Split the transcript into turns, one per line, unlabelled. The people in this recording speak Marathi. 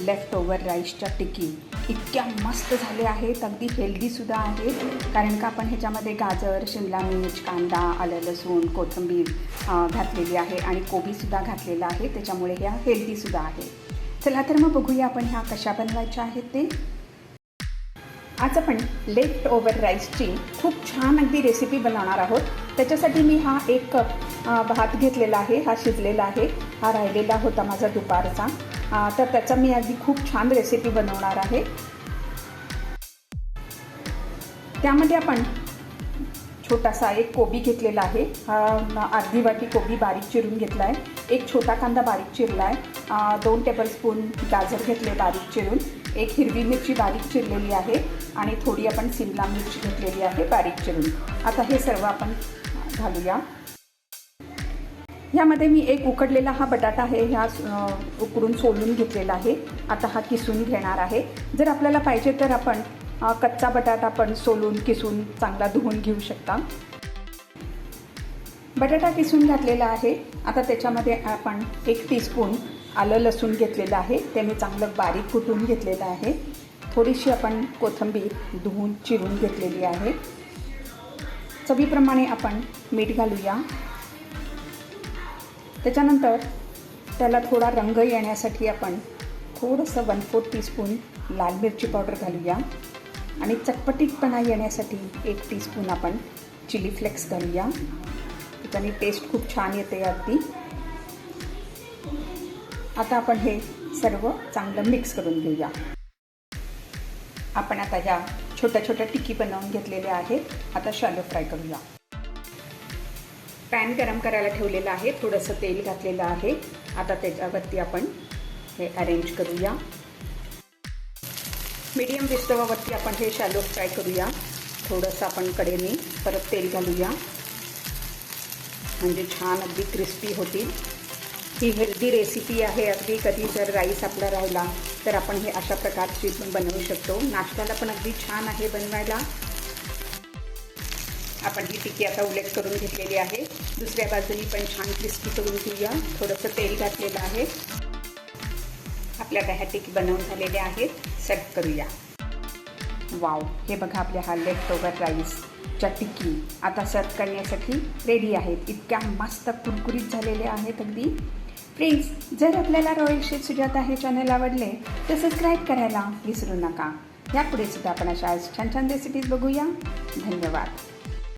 लेफ्ट ओव्हर राईसच्या टिकी इतक्या मस्त झाल्या आहेत. अगदी हेल्दीसुद्धा आहेत. कारण का आपण ह्याच्यामध्ये गाजर शिमला मिर्च कांदा आलं लसूण कोथिंबीर घातलेली आहे आणि कोबीसुद्धा घातलेला आहे. त्याच्यामुळे ह्या हेल्दीसुद्धा आहे चला तर मग बघूया आपण ह्या कशा बनवायच्या आहेत ते. आज आपण लेफ्ट ओव्हर राईसची खूप छान अगदी रेसिपी बनवणार आहोत. त्याच्यासाठी मी हा एक कप भात घेतलेला आहे. हा शिजलेला आहे. हा राहिलेला होता माझा दुपारचा. तर त्याचा मी अगदी खूप छान रेसिपी बनवणार आहे. त्यामध्ये आपण छोटासा एक कोबी घेतलेला आहे. हा अर्धी वाटी कोबी बारीक चिरून घेतला आहे एक छोटा कांदा बारीक चिरला आहे दोन टेबलस्पून गाजर घेतले बारीक चिरून. एक हिरवी मिरची बारीक चिरलेली आहे आणि थोडी आपण सिमला मिरची घेतलेली आहे बारीक चिरून. आता हे सर्व आपण घालूया. ह्यामध्ये मी एक उकडलेला हा बटाटा आहे ह्या उकडून सोलून घेतलेला आहे. आता हा किसून घेणार आहे. जर आपल्याला पाहिजे तर आपण कच्चा बटाटा पण सोलून किसून चांगला धुवून घेऊ शकता. बटाटा किसून घातलेला आहे. आता त्याच्यामध्ये आपण एक टीस्पून आलं लसूण घेतलेलं आहे. ते मी चांगलं बारीक कुटून घेतलेलं आहे. थोडीशी आपण कोथिंबीर धुवून चिरून घेतलेली आहे. चवीप्रमाणे आपण मीठ घालूया. त्याच्यानंतर त्याला थोडा रंग येण्यासाठी आपण थोडंसं वन फोर टीस्पून लाल मिरची पावडर घालूया. आणि चटपटीतपणा येण्यासाठी एक टीस्पून आपण चिली फ्लेक्स घालूया. त्याच्याने टेस्ट खूप छान येते अगदी. आता आपण हे सर्व चांगलं मिक्स करून घेऊया. आपण आता ह्या छोट्या छोट्या टिकी बनवून घेतलेल्या आहेत. आता शॅलो फ्राय करूया. पॅन गरम करायला ठेवलेलं आहे. थोडंसं तेल घातलेलं आहे. आता त्याच्यावरती आपण हे अरेंज करूया. मीडियम विस्तवावरती आपण हे शॅलो फ्राय करूया. थोडंसं आपण कडेने परत तेल घालूया. म्हणजे छान अगदी क्रिस्पी होतील. ही हेल्दी रेसिपी आहे. अगदी कधी जर राईस आपला राहिला तर आपण हे अशा प्रकारची पण बनवू शकतो. नाश्त्याला पण अगदी छान आहे बनवायला. आपण ही टिकी आता उलट करून घेतलेली आहे. दुसऱ्या बाजूनी पण छान क्रिस्पी करून घेऊया. थोडंसं तेल घातलेलं आहे. आपल्या ह्या टिकी बनवून झालेल्या आहेत. सर्व करूया. वाव हे बघा आपल्या हा लेफ्ट ओव्हर राईसच्या टिकी आता सर्व करण्यासाठी रेडी आहेत. इतक्या मस्त कुरकुरीत झालेल्या आहेत अगदी. फ्रेंड्स जर आपल्याला रॉयल शेफ सुजाता हे चॅनल आवडले तर सबस्क्राईब करायला विसरू नका. यापुढे सुद्धा आपण अशा छान छान रेसिपीज बघूया. धन्यवाद.